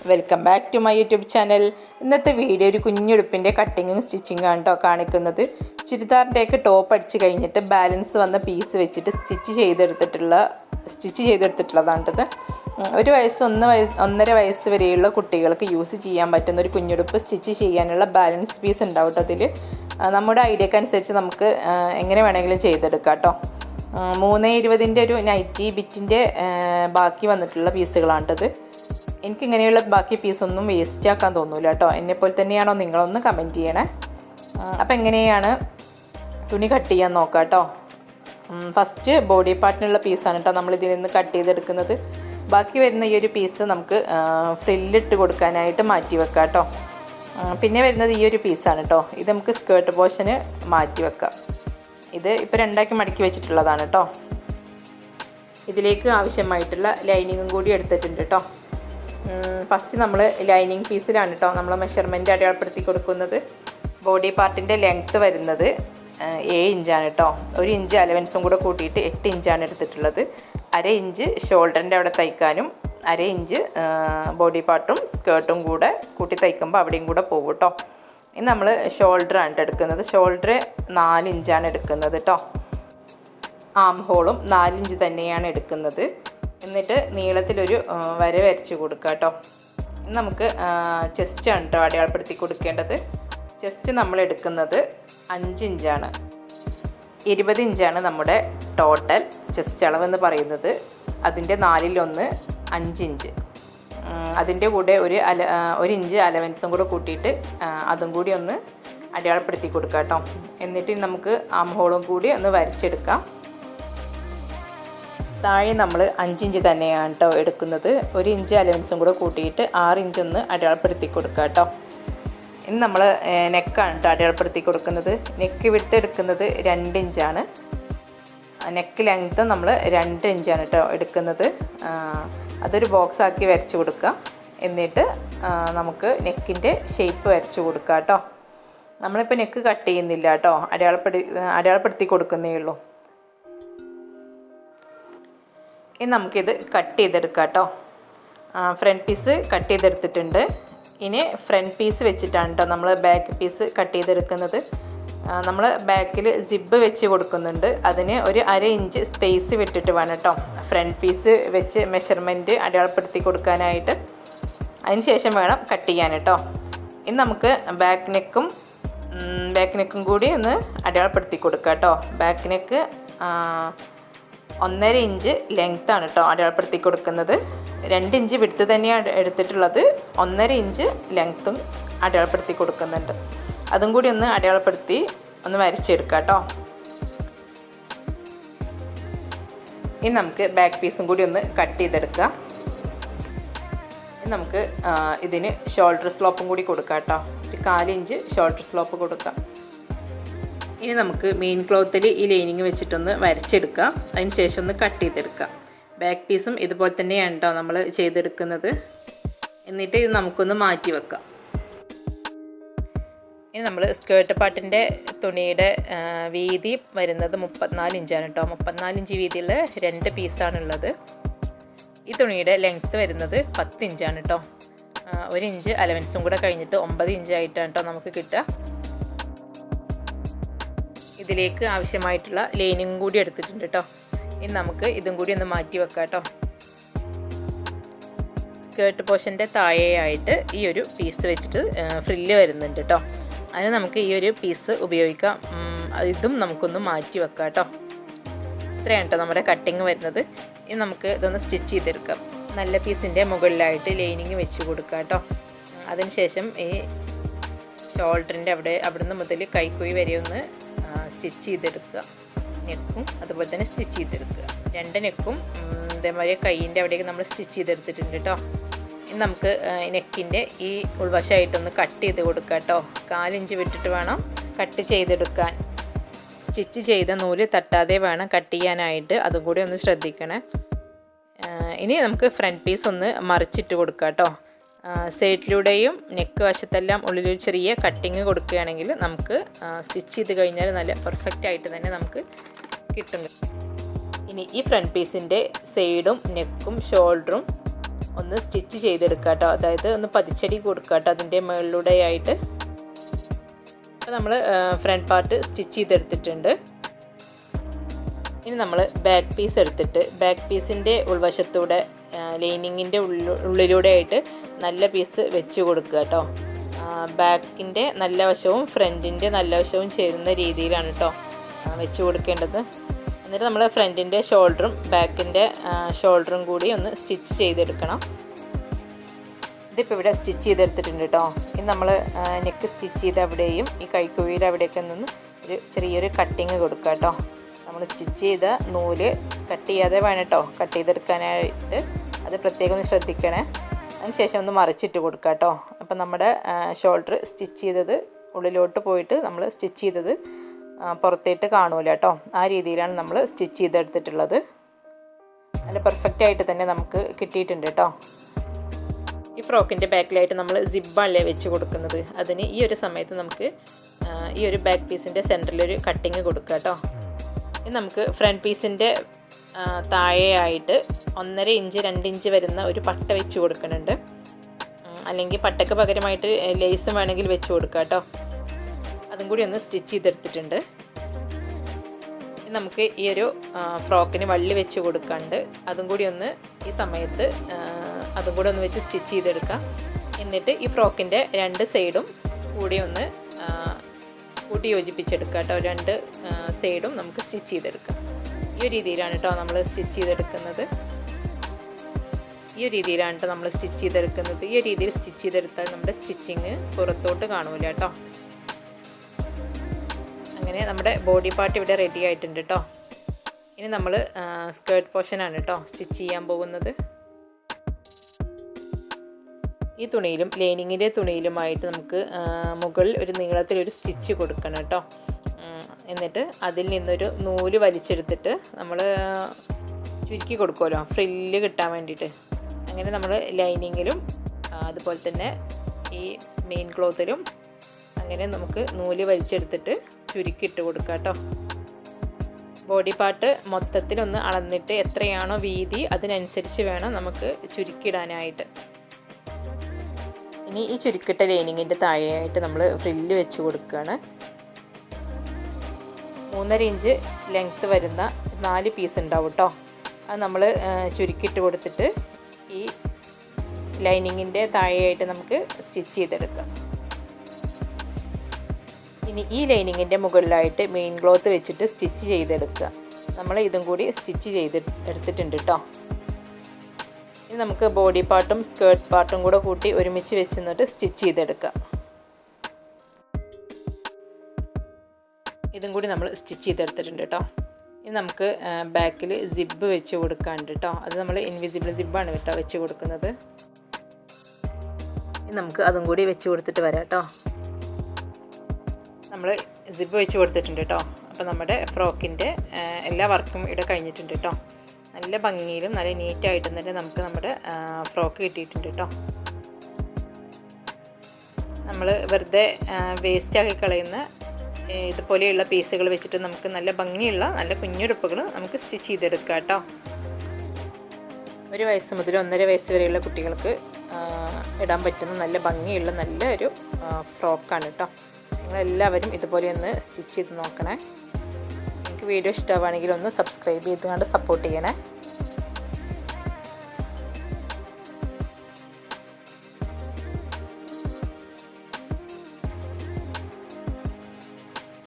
Welcome back to my YouTube channel ഇന്നത്തെ video ഒരു കുഞ്ഞുടുപ്പിന്റെ കട്ടിങ്ങും സ്റ്റിച്ചിങ്ങും ആണ് കേട്ടോ കാണിക്കുന്നത്. ചുരിദാറിന്റെയൊക്കെ ടോപ്പ് അടിച്ച് കഴിഞ്ഞിട്ട് ബാലൻസ് വന്ന പീസ് വെച്ചിട്ട് സ്റ്റിച്ച് ചെയ്തെടുത്തിട്ടുള്ള സ്റ്റിച്ച് ചെയ്തെടുത്തിട്ടുള്ളതാണിത് ഒരു വയസ്സ് ഒന്ന് വയസ്സ് ഒന്നര വയസ്സ് വരെയുള്ള കുട്ടികൾക്ക് യൂസ് ചെയ്യാൻ പറ്റുന്ന ഒരു കുഞ്ഞുടുപ്പ് സ്റ്റിച്ച് ചെയ്യാനുള്ള ബാലൻസ് പീസ് ഉണ്ടാവും അതിൽ നമ്മുടെ ഐഡിയക്ക് അനുസരിച്ച് നമുക്ക് എങ്ങനെ വേണമെങ്കിലും ചെയ്തെടുക്കാം കേട്ടോ മൂന്ന് ഇരുപതിന്റെ ഒരു നൈറ്റി ബിറ്റിന്റെ ബാക്കി വന്നിട്ടുള്ള പീസുകളാണിട്ടത് എനിക്ക് ഇങ്ങനെയുള്ള ബാക്കി പീസൊന്നും വേസ്റ്റ് ആക്കാൻ തോന്നൂല കേട്ടോ എന്നെപ്പോലെ തന്നെയാണോ നിങ്ങളൊന്ന് കമന്റ് ചെയ്യണേ. അപ്പം എങ്ങനെയാണ് തുണി കട്ട് ചെയ്യാൻ നോക്കാം കേട്ടോ ഫസ്റ്റ് ബോഡി പാർട്ടിനുള്ള പീസാണ് കേട്ടോ നമ്മൾ ഇതിൽ നിന്ന് കട്ട് ചെയ്തെടുക്കുന്നത്. ബാക്കി വരുന്ന ഈ ഒരു പീസ് നമുക്ക് ഫ്രില്ലിട്ട് കൊടുക്കാനായിട്ട് മാറ്റി വെക്കാം കേട്ടോ പിന്നെ വരുന്നത് ഈ ഒരു പീസാണ് കേട്ടോ ഇത് നമുക്ക് സ്കേർട്ട് പോർഷന് മാറ്റി വെക്കാം. ഇത് ഇപ്പോൾ രണ്ടാക്കി മടക്കി വെച്ചിട്ടുള്ളതാണ് കേട്ടോ ഇതിലേക്ക് ആവശ്യമായിട്ടുള്ള ലൈനിങ്ങും കൂടി എടുത്തിട്ടുണ്ട് കേട്ടോ ഫസ്റ്റ് നമ്മൾ ലൈനിങ് പീസിലാണ് കേട്ടോ നമ്മൾ മെഷർമെന്റ് അടയാളപ്പെടുത്തി കൊടുക്കുന്നത്. ബോഡി പാർട്ടിന്റെ ലെങ്ത്ത് വരുന്നത് ഏഴ് ഇഞ്ചാണ് കേട്ടോ ഒരു ഇഞ്ച് അലവൻസും കൂടെ കൂട്ടിയിട്ട് എട്ട് ഇഞ്ചാണ് എടുത്തിട്ടുള്ളത്. അര ഇഞ്ച് ഷോൾഡറിന്റെ അവിടെ തയ്ക്കാനും അര ഇഞ്ച് ബോഡി പാർട്ടും സ്കേർട്ടും കൂടെ കൂട്ടി തയ്ക്കുമ്പോൾ അവിടെയും കൂടെ പോകും കേട്ടോ ഇനി നമ്മൾ ഷോൾഡറാണ് എടുക്കുന്നത്. ഷോൾഡർ നാല് ഇഞ്ചാണ് എടുക്കുന്നത് കേട്ടോ ആം ഹോളും നാലിഞ്ച് തന്നെയാണ് എടുക്കുന്നത്. എന്നിട്ട് നീളത്തിലൊരു വര വരച്ച് കൊടുക്കുക കേട്ടോ നമുക്ക് ചെസ്റ്റാണ് കേട്ടോ അടയാളപ്പെടുത്തി കൊടുക്കേണ്ടത്. ചെസ്റ്റ് നമ്മൾ എടുക്കുന്നത് അഞ്ച് ഇഞ്ചാണ്. ഇരുപത് ഇഞ്ചാണ് നമ്മുടെ ടോട്ടൽ ചെസ്റ്റ് അളവെന്ന് പറയുന്നത്. അതിന്റെ നാലിലൊന്ന് അഞ്ച് ഇഞ്ച്. ഉം, അതിന്റെ കൂടെ ഒരു അല ഒരു ഇഞ്ച് അലവൻസും കൂടെ കൂട്ടിയിട്ട് അതും കൂടി ഒന്ന് അടയാളപ്പെടുത്തി കൊടുക്കാം കേട്ടോ എന്നിട്ട് നമുക്ക് ആം ഹോളും കൂടി ഒന്ന് വരച്ചെടുക്കാം. താഴെ നമ്മൾ അഞ്ചിഞ്ച് തന്നെയാണ് കേട്ടോ എടുക്കുന്നത്. ഒരു ഇഞ്ച് അലവൻസും കൂടെ കൂട്ടിയിട്ട് ആറ് ഇഞ്ച് ഒന്ന് അടയാളപ്പെടുത്തി കൊടുക്കുക കേട്ടോ ഇനി നമ്മൾ നെക്കാണ് കേട്ടോ അടയാളപ്പെടുത്തി കൊടുക്കുന്നത്. നെക്ക് വിട്ട് എടുക്കുന്നത് രണ്ട് ഇഞ്ചാണ്. നെക്ക് ലെങ്ത്ത് നമ്മൾ രണ്ട് ഇഞ്ചാണ് കേട്ടോ എടുക്കുന്നത്. അതൊരു ബോക്സ് ആക്കി വരച്ച് കൊടുക്കുക എന്നിട്ട് നമുക്ക് നെക്കിന്റെ ഷേപ്പ് വരച്ച് കൊടുക്കുക കേട്ടോ നമ്മളിപ്പോൾ നെക്ക് കട്ട് ചെയ്യുന്നില്ല കേട്ടോ അടയാളപ്പെടുത്തി അടയാളപ്പെടുത്തി കൊടുക്കുന്നേ ഉള്ളൂ. ഇനി നമുക്കിത് കട്ട് ചെയ്തെടുക്കാം കേട്ടോ. ഫ്രണ്ട് പീസ് കട്ട് ചെയ്തെടുത്തിട്ടുണ്ട്. ഇനി ഫ്രണ്ട് പീസ് വെച്ചിട്ടാണ് കേട്ടോ നമ്മൾ ബാക്ക് പീസ് കട്ട് ചെയ്തെടുക്കുന്നത്. നമ്മൾ ബാക്കിൽ സിബ്ബ് വെച്ച് കൊടുക്കുന്നുണ്ട്. അതിന് ഒരു അര ഇഞ്ച് സ്പേസ് വിട്ടിട്ട് വേണം കേട്ടോ ഫ്രണ്ട് പീസ് വെച്ച് മെഷർമെന്റ് അടയാളപ്പെടുത്തി കൊടുക്കാനായിട്ട്. അതിന് ശേഷം വേണം കട്ട് ചെയ്യാൻ കേട്ടോ ഇനി നമുക്ക് ബാക്ക് നെക്കും ബാക്ക് നെക്കും കൂടി ഒന്ന് അടയാളപ്പെടുത്തി കൊടുക്കാം കേട്ടോ ബാക്ക് നെക്ക് ഒന്നര ഇഞ്ച് ലെങ്ത് ആണ് കേട്ടോ അടയാളപ്പെടുത്തി കൊടുക്കുന്നത്. രണ്ട് ഇഞ്ച് വിടുത്ത് തന്നെയാണ് എടുത്തിട്ടുള്ളത്. ഒന്നര ഇഞ്ച് ലെങ്ത്തും അടയാളപ്പെടുത്തി കൊടുക്കുന്നുണ്ട്. അതും കൂടി ഒന്ന് അടയാളപ്പെടുത്തി ഒന്ന് വരച്ചെടുക്കാം കേട്ടോ ഇനി നമുക്ക് ബാക്ക് പീസും കൂടി ഒന്ന് കട്ട് ചെയ്തെടുക്കുക നമുക്ക് ഇതിന് ഷോൾഡർ സ്ലോപ്പും കൂടി കൊടുക്കാം കേട്ടോ ഒരു കാലിഞ്ച് ഷോൾഡർ സ്ലോപ്പ് കൊടുക്കാം. ഇനി നമുക്ക് മെയിൻ ക്ലോത്തിൽ ഈ ലൈനിങ് വെച്ചിട്ടൊന്ന് വരച്ചെടുക്കാം. അതിന് ശേഷം ഒന്ന് കട്ട് ചെയ്തെടുക്കാം. ബാക്ക് പീസും ഇതുപോലെ തന്നെയാണ് കേട്ടോ നമ്മൾ ചെയ്തെടുക്കുന്നത്. എന്നിട്ട് ഇത് നമുക്കൊന്ന് മാറ്റി വെക്കാം. ഇനി നമ്മൾ സ്കേർട്ട് പാട്ടിന്റെ തുണിയുടെ വീതി വരുന്നത് മുപ്പത്തിനാല് ഇഞ്ചാണ് കേട്ടോ മുപ്പത്തിനാല് ഇഞ്ച് വീതിയുള്ള രണ്ട് പീസാണുള്ളത് ഈ തുണിയുടെ ലെങ്ത്ത് വരുന്നത് പത്ത് ഇഞ്ചാണ് കേട്ടോ ഒരു ഇഞ്ച് അലവൻസും കൂടെ കഴിഞ്ഞിട്ട് ഒമ്പത് ഇഞ്ചായിട്ടാണ് കേട്ടോ നമുക്ക് കിട്ടുക. ഇതിലേക്ക് ആവശ്യമായിട്ടുള്ള ലൈനിങ് കൂടി എടുത്തിട്ടുണ്ട് കേട്ടോ. ഇനി നമുക്ക് ഇതും കൂടി ഒന്ന് മാറ്റി വെക്കാം കേട്ടോ. സ്കേർട്ട് പോർഷന്റെ താഴെയായിട്ട് ഈ ഒരു പീസ് വെച്ചിട്ട് ഫ്രില്ല് വരുന്നുണ്ട് കേട്ടോ. അതിന് നമുക്ക് ഈ ഒരു പീസ് ഉപയോഗിക്കാം. ഇതും നമുക്കൊന്ന് മാറ്റി വെക്കാം കേട്ടോ. ഇത്രയാണ് കേട്ടോ നമ്മുടെ കട്ടിങ് വരുന്നത്. ഇനി നമുക്ക് ഇതൊന്ന് സ്റ്റിച്ച് ചെയ്തെടുക്കാം. നല്ല പീസിന്റെ മുകളിലായിട്ട് ലൈനിങ് വെച്ച് കൊടുക്കാം കേട്ടോ. അതിനുശേഷം ഈ ഷോൾഡറിന്റെ അവിടെ അവിടുന്ന് മുതൽ കൈക്കുഴി വരെ ഒന്ന് സ്റ്റിച്ച് ചെയ്തെടുക്കുക. നെക്കും അതുപോലെ തന്നെ സ്റ്റിച്ച് ചെയ്തെടുക്കുക. രണ്ട് നെക്കും ഇതേമാതിരി കൈയിന്റെ അവിടേക്ക് നമ്മൾ സ്റ്റിച്ച് ചെയ്തെടുത്തിട്ടുണ്ട് കേട്ടോ. ഇനി നമുക്ക് നെക്കിന്റെ ഈ ഉൾവശമായിട്ടൊന്ന് കട്ട് ചെയ്ത് കൊടുക്കുക കേട്ടോ. കാലിഞ്ച് വിട്ടിട്ട് വേണം കട്ട് ചെയ്തെടുക്കാൻ. സ്റ്റിച്ച് ചെയ്ത നൂൽ തട്ടാതെ വേണം കട്ട് ചെയ്യാനായിട്ട്. അതും കൂടി ഒന്ന് ശ്രദ്ധിക്കണേ. ഇനി നമുക്ക് ഫ്രണ്ട് പീസ് ഒന്ന് മറിച്ചിട്ട് കൊടുക്കുക കേട്ടോ. സൈഡിലൂടെയും നെക്ക് വശത്തെല്ലാം ഉള്ളിലൊരു ചെറിയ കട്ടിങ് കൊടുക്കുകയാണെങ്കിൽ നമുക്ക് സ്റ്റിച്ച് ചെയ്ത് കഴിഞ്ഞാൽ നല്ല പെർഫെക്റ്റ് ആയിട്ട് തന്നെ നമുക്ക് കിട്ടും. ഇനി ഈ ഫ്രണ്ട് പീസിന്റെ സൈഡും നെക്കും ഷോൾഡറും ഒന്ന് സ്റ്റിച്ച് ചെയ്തെടുക്കുക കേട്ടോ. അതായത് ഒന്ന് പതിച്ചടി കൊടുക്കുക കേട്ടോ അതിന്റെ മുകളിലൂടെ ആയിട്ട്. അപ്പോൾ നമ്മൾ ഫ്രണ്ട് പാർട്ട് സ്റ്റിച്ച് ചെയ്തെടുത്തിട്ടുണ്ട്. ഇനി നമ്മൾ ബാക്ക് പീസ് എടുത്തിട്ട് ബാക്ക് പീസിന്റെ ഉൾവശത്തൂടെ ലൈനിങ്ങിന്റെ ഉള്ളിലൂടെ ആയിട്ട് നല്ല പീസ് വെച്ച് കൊടുക്കുക കേട്ടോ ബാക്കിന്റെ നല്ല വശവും ഫ്രണ്ടിന്റെ നല്ല വശവും ചേരുന്ന രീതിയിലാണ് കേട്ടോ വെച്ച് കൊടുക്കേണ്ടത്. എന്നിട്ട് നമ്മൾ ഫ്രണ്ടിന്റെ ഷോൾഡറും ബാക്കിന്റെ ഷോൾഡറും കൂടി ഒന്ന് സ്റ്റിച്ച് ചെയ്തെടുക്കണം. ഇതിപ്പോൾ ഇവിടെ സ്റ്റിച്ച് ചെയ്തെടുത്തിട്ടുണ്ട് കേട്ടോ ഇനി നമ്മൾ നെക്ക് സ്റ്റിച്ച് ചെയ്ത് അവിടെയും ഈ കൈക്കുഴിയുടെ അവിടെയൊക്കെ നിന്ന് ഒരു ചെറിയൊരു കട്ടിങ് കൊടുക്കുക കേട്ടോ നമ്മൾ സ്റ്റിച്ച് ചെയ്ത നൂൽ കട്ട് ചെയ്യാതെ വേണം കേട്ടോ കട്ട് ചെയ്തെടുക്കാനായിട്ട് അത് പ്രത്യേകം ഒന്ന് ശ്രദ്ധിക്കണേ. അതിനുശേഷം ഒന്ന് മറിച്ചിട്ട് കൊടുക്കുക കേട്ടോ അപ്പം നമ്മുടെ ഷോൾഡർ സ്റ്റിച്ച് ചെയ്തത് ഉള്ളിലോട്ട് പോയിട്ട് നമ്മൾ സ്റ്റിച്ച് ചെയ്തത് പുറത്തേട്ട് കാണൂല കേട്ടോ ആ രീതിയിലാണ് നമ്മൾ സ്റ്റിച്ച് ചെയ്തെടുത്തിട്ടുള്ളത്. നല്ല പെർഫെക്റ്റ് ആയിട്ട് തന്നെ നമുക്ക് കിട്ടിയിട്ടുണ്ട് കേട്ടോ ഈ ഫ്രോക്കിന്റെ ബാക്കിലായിട്ട് നമ്മൾ സിബ്ബാണല്ലേ വെച്ച് കൊടുക്കുന്നത്. അതിന് ഈ ഒരു സമയത്ത് നമുക്ക് ഈ ഒരു ബാക്ക് പീസിന്റെ സെന്ററിലൊരു കട്ടിങ് കൊടുക്കുക കേട്ടോ ഇനി നമുക്ക് ഫ്രണ്ട് പീസിന്റെ താഴെയായിട്ട് ഒന്നര ഇഞ്ച് രണ്ട് ഇഞ്ച് വരുന്ന ഒരു പട്ട വെച്ച് കൊടുക്കുന്നുണ്ട്. അല്ലെങ്കിൽ പട്ടയ്ക്ക് പകരമായിട്ട് ലേസും വേണമെങ്കിൽ വെച്ച് കൊടുക്കുക കേട്ടോ. അതും കൂടി ഒന്ന് സ്റ്റിച്ച് ചെയ്തെടുത്തിട്ടുണ്ട്. നമുക്ക് ഈ ഒരു ഫ്രോക്കിന് വള്ളി വെച്ച് കൊടുക്കാണ്ട് അതും കൂടി ഒന്ന് ഈ സമയത്ത് അതും കൂടി ഒന്ന് വെച്ച് സ്റ്റിച്ച് ചെയ്തെടുക്കാം. എന്നിട്ട് ഈ ഫ്രോക്കിന്റെ രണ്ട് സൈഡും കൂടി ഒന്ന് കൂട്ടി യോജിപ്പിച്ചെടുക്കുക കേട്ടോ. രണ്ട് സൈഡും നമുക്ക് സ്റ്റിച്ച് ചെയ്തെടുക്കാം. ഈ ഒരു രീതിയിലാണ് കേട്ടോ നമ്മൾ സ്റ്റിച്ച് ചെയ്തെടുക്കുന്നത്. ഈ ഒരു രീതിയിലാണ് കേട്ടോ നമ്മൾ സ്റ്റിച്ച് ചെയ്തെടുക്കുന്നത്. ഈ ഒരു രീതിയിൽ സ്റ്റിച്ച് ചെയ്തെടുത്താൽ നമ്മുടെ സ്റ്റിച്ചിങ് പുറത്തോട്ട് കാണൂല കേട്ടോ. അങ്ങനെ നമ്മുടെ ബോഡി പാർട്ട് ഇവിടെ റെഡി ആയിട്ടുണ്ട് കേട്ടോ. ഇനി നമ്മൾ സ്കേർട്ട് പോർഷനാണ് കേട്ടോ സ്റ്റിച്ച് ചെയ്യാൻ പോകുന്നത്. ഈ തുണിയിലും ലൈനിങ്ങിന്റെ തുണിയിലുമായിട്ട് നമുക്ക് മുകളിൽ ഒരു നീളത്തിൽ ഒരു സ്റ്റിച്ച് കൊടുക്കണം കേട്ടോ. എന്നിട്ട് അതിൽ നിന്നൊരു നൂൽ വലിച്ചെടുത്തിട്ട് നമ്മൾ ചുരുക്കി കൊടുക്കുമല്ലോ ഫ്രില്ല് കിട്ടാൻ വേണ്ടിയിട്ട്. അങ്ങനെ നമ്മൾ ലൈനിങ്ങിലും അതുപോലെ തന്നെ ഈ മെയിൻ ക്ലോത്തിലും അങ്ങനെ നമുക്ക് നൂൽ വലിച്ചെടുത്തിട്ട് ചുരുക്കി ഇട്ട് കൊടുക്കുക കേട്ടോ. ബോഡി പാർട്ട് മൊത്തത്തിലൊന്ന് അളന്നിട്ട് എത്രയാണോ വീതി അതിനനുസരിച്ച് വേണം നമുക്ക് ചുരുക്കിടാനായിട്ട് ഇനി ഈ ചുരുക്കിട്ട ലൈനിങ്ങിന്റെ താഴെയായിട്ട് നമ്മൾ ഫ്രില്ല് വെച്ച് കൊടുക്കുകയാണ്. മൂന്നര ഇഞ്ച് ലെങ്ത്ത് വരുന്ന നാല് പീസ് ഉണ്ടാവും കേട്ടോ അത് നമ്മൾ ചുരുക്കിയിട്ട് കൊടുത്തിട്ട് ഈ ലൈനിങ്ങിന്റെ താഴെയായിട്ട് നമുക്ക് സ്റ്റിച്ച് ചെയ്തെടുക്കാം. ഇനി ഈ ലൈനിങ്ങിന്റെ മുകളിലായിട്ട് മെയിൻ ക്ലോത്ത് വെച്ചിട്ട് സ്റ്റിച്ച് ചെയ്തെടുക്കുക. നമ്മൾ ഇതും കൂടി സ്റ്റിച്ച് ചെയ്ത് എടുത്തിട്ടുണ്ട് കേട്ടോ ഇനി നമുക്ക് ബോഡി പാർട്ടും സ്കേർട്ട് പാർട്ടും കൂടെ കൂട്ടി ഒരുമിച്ച് വെച്ച് സ്റ്റിച്ച് ചെയ്തെടുക്കാം. ഇതും കൂടി നമ്മൾ സ്റ്റിച്ച് ചെയ്തെടുത്തിട്ടുണ്ട് കേട്ടോ ഇനി നമുക്ക് ബാക്കിൽ സിബ്ബ് വെച്ച് കൊടുക്കാനുണ്ട് കേട്ടോ അത് നമ്മൾ ഇൻവിസിബിൾ സിബ്ബാണ് കേട്ടോ വെച്ച് കൊടുക്കുന്നത്. ഇനി നമുക്ക് അതും കൂടി വെച്ച് കൊടുത്തിട്ട് വരാം കേട്ടോ നമ്മൾ സിബ്ബ് വെച്ച് കൊടുത്തിട്ടുണ്ട് കേട്ടോ അപ്പോൾ നമ്മുടെ ഫ്രോക്കിന്റെ എല്ലാ വർക്കും ഇവിടെ കഴിഞ്ഞിട്ടുണ്ട് കേട്ടോ നല്ല ഭംഗിയിലും നല്ല നീറ്റായിട്ടും തന്നെ നമുക്ക് നമ്മുടെ ഫ്രോക്ക് കിട്ടിയിട്ടുണ്ട് കേട്ടോ. നമ്മൾ വെറുതെ വേസ്റ്റാക്കി കളയുന്ന ഇതുപോലെയുള്ള പീസുകൾ വെച്ചിട്ട് നമുക്ക് നല്ല ഭംഗിയുള്ള നല്ല കുഞ്ഞുടുപ്പുകൾ നമുക്ക് സ്റ്റിച്ച് ചെയ്തെടുക്കാം കേട്ടോ. ഒരു വയസ്സ് മുതൽ ഒന്നര വയസ്സ് വരെയുള്ള കുട്ടികൾക്ക് ഇടാൻ പറ്റുന്ന നല്ല ഭംഗിയുള്ള നല്ല ഒരു ഫ്രോക്കാണ് കേട്ടോ. നിങ്ങളെല്ലാവരും ഇതുപോലെ ഒന്ന് സ്റ്റിച്ച് ചെയ്ത് നോക്കണേ. നിങ്ങൾക്ക് വീഡിയോ ഇഷ്ടമാവുകയാണെങ്കിൽ ഒന്ന് സബ്സ്ക്രൈബ് ചെയ്ത് ചെയ്തുകൊണ്ട് സപ്പോർട്ട് ചെയ്യണേ.